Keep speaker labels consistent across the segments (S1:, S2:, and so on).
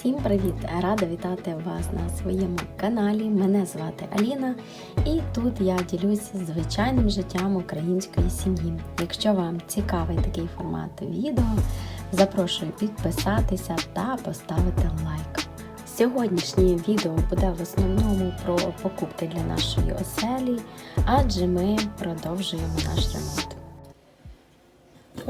S1: Всім привіт! Рада вітати вас на своєму каналі. Мене звати Аліна, і тут я ділюся звичайним життям української сім'ї. Якщо вам цікавий такий формат відео, запрошую підписатися та поставити лайк. Сьогоднішнє відео буде в основному про покупки для нашої оселі, адже ми продовжуємо наш ремонт.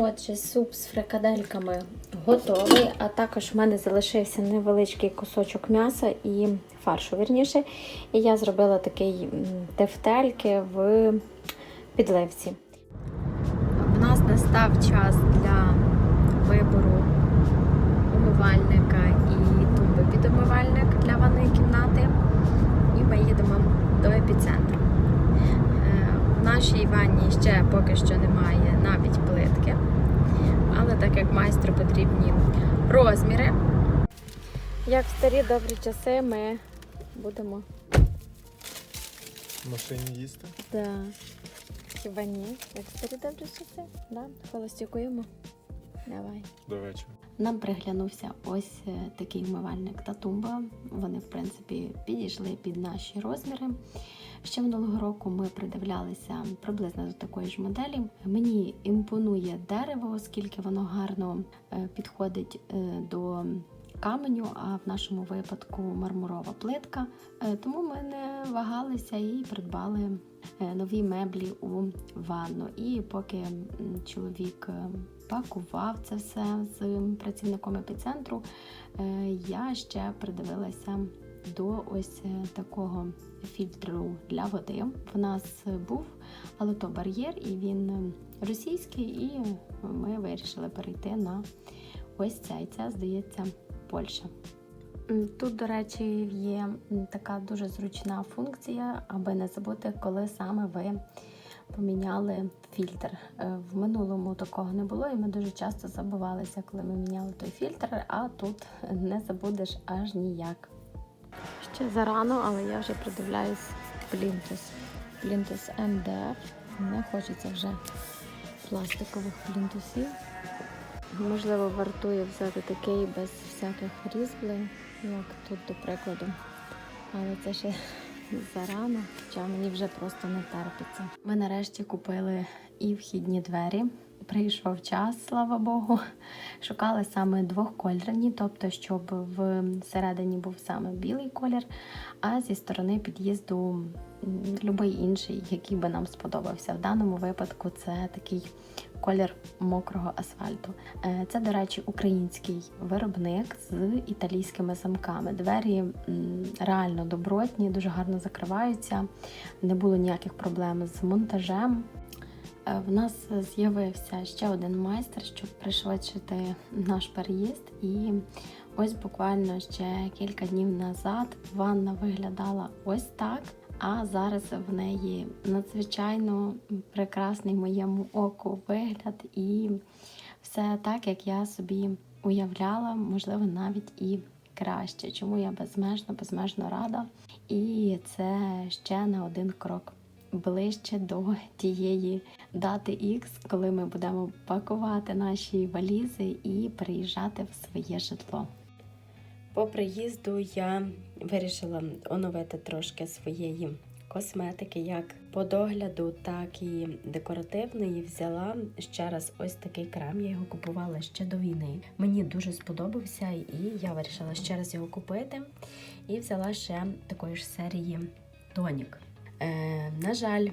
S1: Отже, суп з фрикадельками готовий, а також в мене залишився невеличкий кусочок м'яса і фаршу, вірніше. І я зробила такий тефтельки в підливці. В нас настав час для вибору умивальника і тумби під умивальник для ванної кімнати. І ми їдемо до епіцентру. Е, В нашій ванні ще поки що немає навіть плитки, але так як майстру потрібні розміри. Як в старі добрі часи ми будемо.
S2: В машині їсти?
S1: Да. Хіба ні? Як в старі добрі часи? Да? Холостякуємо. Давай.
S2: До вечора.
S1: Нам приглянувся ось е, такий вмивальник та тумба. Вони, в принципі, підійшли під наші розміри. Ще минулого року ми придивлялися приблизно до такої ж моделі. Мені імпонує дерево, оскільки воно гарно е, підходить е, до каменю, а в нашому випадку мармурова плитка. Е, Тому ми не вагалися і придбали нові меблі у ванну. І поки чоловік пакував це все з працівником епіцентру, я ще придивилася до ось е, такого фільтру для води. В нас був, але то бар'єр, і він е, російський, і ми вирішили перейти на ось цей. Це, здається, Польща. Тут, до речі, є така дуже зручна функція, аби не забути, коли саме ви поміняли фільтр. Е, В минулому такого не було, і ми дуже часто забувалися, коли ми міняли той фільтр, а тут не забудеш аж ніяк. Ще зарано, але я вже придивляюсь плінтус. Плінтус МДФ. Не хочеться вже пластикових плінтусів. Можливо, вартує взяти такий без всяких різьблень, як тут, до прикладу. Але це ще зарано, хоча мені вже просто не терпиться. Ми нарешті купили і вхідні двері. Прийшов час, слава Богу. Шукали саме двохкольорні, тобто, щоб всередині був саме білий колір, а зі сторони під'їзду будь-який інший, який би нам сподобався. В даному випадку це такий колір мокрого асфальту. Е, Це, до речі, український виробник з італійськими замками. Двері реально добротні, дуже гарно закриваються. Не було ніяких проблем з монтажем. Е, В нас з'явився ще один майстер, щоб пришвидшити наш переїзд. І ось буквально ще кілька днів назад ванна виглядала ось так. А зараз в неї надзвичайно прекрасний моєму оку вигляд, і все так, як я собі уявляла, можливо, навіть і краще. Чому я безмежно, безмежно рада. І це ще на один крок ближче до тієї дати X, коли ми будемо пакувати наші валізи і приїжджати в своє житло. По приїзду я вирішила оновити трошки своєї косметики, як по догляду, так і декоративної. Взяла ще раз ось такий крем. Я його купувала ще до війни. Мені дуже сподобався, і я вирішила ще раз його купити. І взяла ще такої ж серії тонік. Е, на жаль,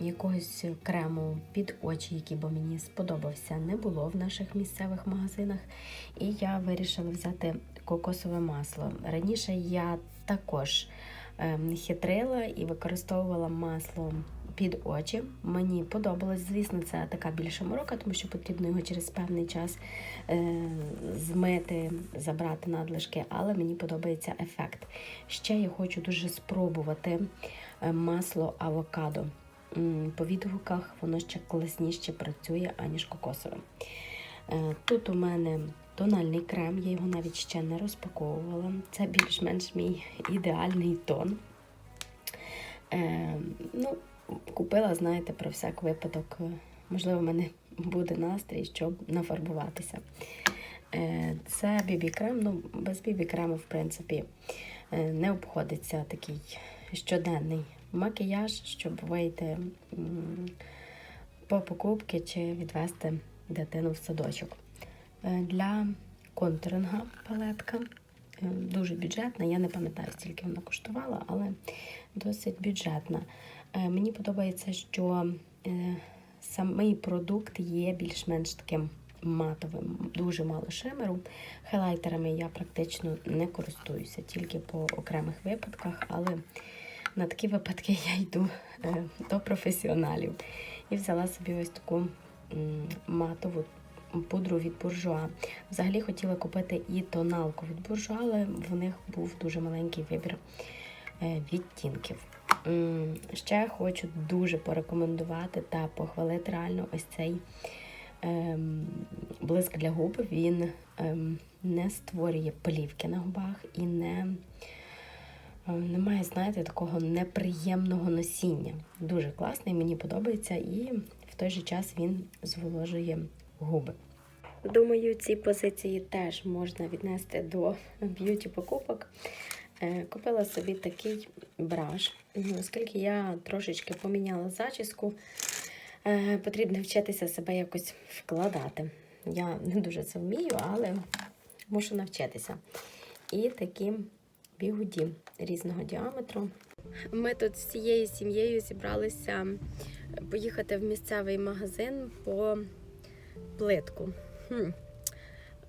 S1: якогось крему під очі, який би мені сподобався, не було в наших місцевих магазинах. І я вирішила взяти кокосове масло. Раніше я також ем, хитрила і використовувала масло під очі. Мені подобалось, звісно, це така більша морока, тому що потрібно його через певний час е, змити, забрати надлишки, але мені подобається ефект. Ще я хочу дуже спробувати е, масло авокадо. По відгуках воно ще класніше працює, аніж кокосове. Е, Тут у мене тональний крем, я його навіть ще не розпаковувала. Це більш-менш мій ідеальний тон. Е, ну, купила, знаєте, про всяк випадок. е, Можливо, в мене буде настрій, щоб нафарбуватися. Е, Це бібі-крем. Ну, без бібі-крему, в принципі, е, не обходиться такий щоденний макіяж, щоб вийти по покупки чи відвести дитину в садочок. Е, Для контуринга палетка е, дуже бюджетна. Я не пам'ятаю, скільки вона коштувала, але досить бюджетна. Е, Мені подобається, що самий продукт є більш-менш таким матовим, дуже мало шимеру. Хайлайтерами я практично не користуюся, тільки по окремих випадках, але на такі випадки я йду е, до професіоналів. І взяла собі ось таку матову пудру від буржуа. Взагалі хотіла купити і тоналку від буржуа, але в них був дуже маленький вибір е, відтінків. Ще хочу дуже порекомендувати та похвалити реально ось цей ем, блиск для губ. Він ем, не створює плівки на губах і не, е, немає, знаєте, такого неприємного носіння. Дуже класний, мені подобається, і в той же час він зволожує губи. Думаю, ці позиції теж можна віднести до б'юті покупок. Е, Купила собі такий браш, оскільки я трошечки поміняла зачіску, потрібно вчитися себе якось вкладати. Я не дуже це вмію, але мушу навчитися. І такі бігуді різного діаметру. Ми тут з цією сім'єю зібралися поїхати в місцевий магазин по плитку. Хм.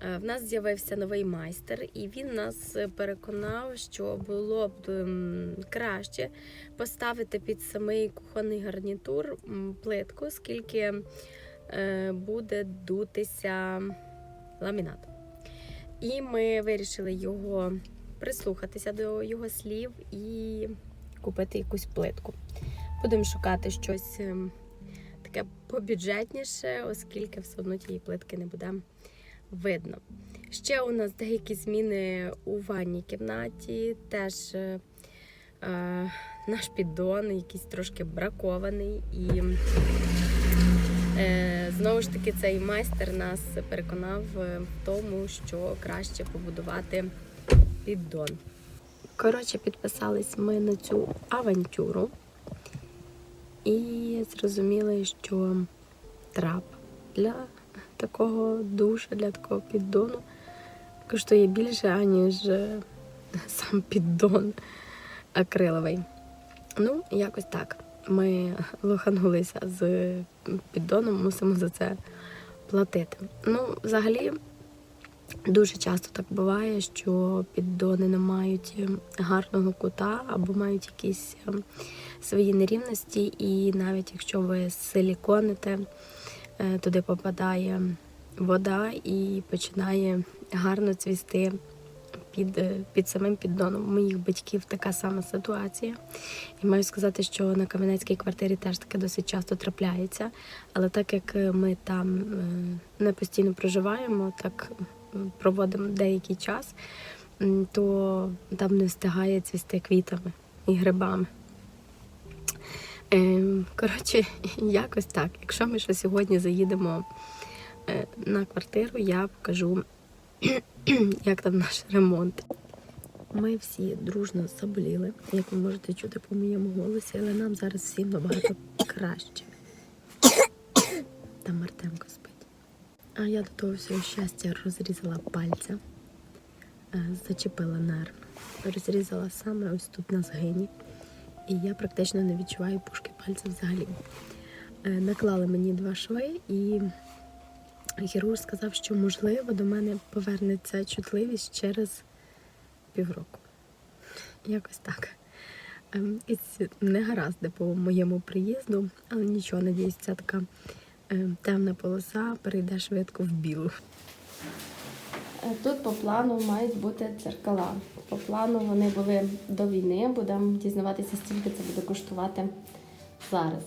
S1: Е, В нас з'явився новий майстер, і він нас переконав, що було б краще поставити під самий кухонний гарнітур плитку, оскільки е, буде дутися ламінат. І ми вирішили його прислухатися до його слів і купити якусь плитку. Будемо шукати щось ем, таке побюджетніше, оскільки все одно тієї плитки не буде видно. Ще у нас деякі зміни у ванній кімнаті. Теж е, е, наш піддон якийсь трошки бракований. І е, знову ж таки цей майстер нас переконав е, в тому, що краще побудувати піддон. Коротше, підписались ми на цю авантюру і зрозуміли, що трап для такого душа, для такого піддону коштує більше, аніж е, сам піддон акриловий. Ну, якось так. Ми лоханулися з піддоном, мусимо за це платити. Ну, взагалі, дуже часто так буває, що піддони не мають е, гарного кута або мають якісь е, свої нерівності, і навіть якщо ви силіконите, е, туди попадає вода і починає гарно цвісти під, е, під самим піддоном. У моїх батьків така сама ситуація. І маю сказати, що на Кам'янецькій квартирі теж таке досить часто трапляється. Але так як е, ми там е, не постійно проживаємо, так е, проводимо деякий час, то там не встигає цвісти квітами і грибами. Ем, Коротше, якось так. Якщо ми ще сьогодні заїдемо е, на квартиру, я покажу, як там наш ремонт. Ми всі дружно заболіли, як ви можете чути по моєму голосі, але нам зараз всім набагато краще. Там Артемко спить. А я до того всього щастя розрізала пальця, е, зачепила нерв, розрізала саме ось тут на згині. І я практично не відчуваю пушки пальця взагалі. Е, Наклали мені два шви, і хірург сказав, що можливо до мене повернеться чутливість через півроку. Якось так. Ем, не гаразди по моєму приїзду, але нічого, надіюсь, ця така ем, темна полоса перейде швидко в білу. Тут по плану мають бути дзеркала. По плану вони були до війни. Будемо дізнаватися, скільки це буде коштувати зараз.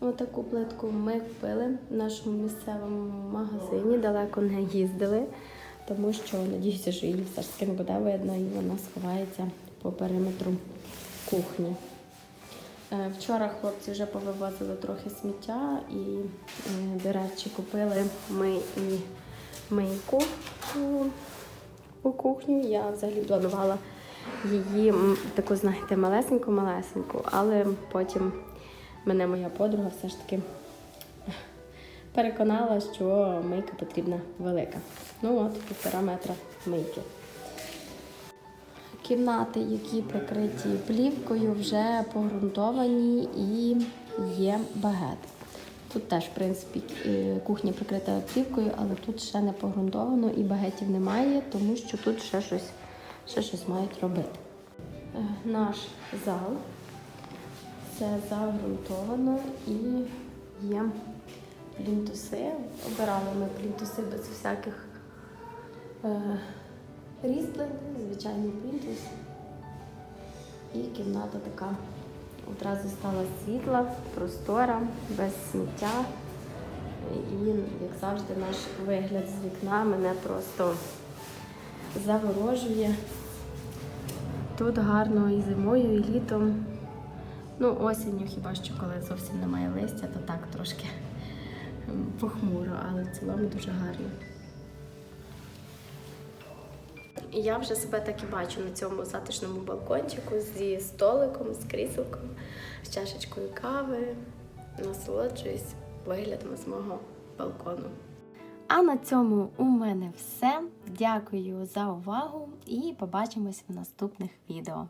S1: Отаку плитку ми купили в нашому місцевому магазині, далеко не їздили, тому що надіюся, що її все ж таки не буде видно і вона сховається по периметру кухні. Е, Вчора хлопці вже повивозили трохи сміття і, е, до речі, купили ми і мийку у, кухню. Я взагалі планувала її таку, знаєте, малесеньку-малесеньку, але потім мене моя подруга все ж таки переконала, що мийка потрібна велика. Ну от, півтора метра мийки. Кімнати, які прикриті плівкою, вже погрунтовані і є багет. Тут теж, в принципі, е, кухня прикрита плівкою, але тут ще не погрунтовано і багетів немає, тому що тут ще щось, ще щось мають робити. Е, Наш зал. Все загрунтовано і є плінтуси. Обирали ми плінтуси без всяких е, різьблень, звичайний плінтус. І кімната така одразу стала світла, простора, без сміття. І, як завжди, наш вигляд з вікна мене просто заворожує. Тут гарно і зимою, і літом. Ну, осінню хіба що коли зовсім немає листя, то так трошки похмуро, але в цілому дуже гарно. Я вже себе так і бачу на цьому затишному балкончику зі столиком, з кріселком, з чашечкою кави. Насолоджуюсь виглядом з мого балкону. А на цьому у мене все. Дякую за увагу і побачимось в наступних відео.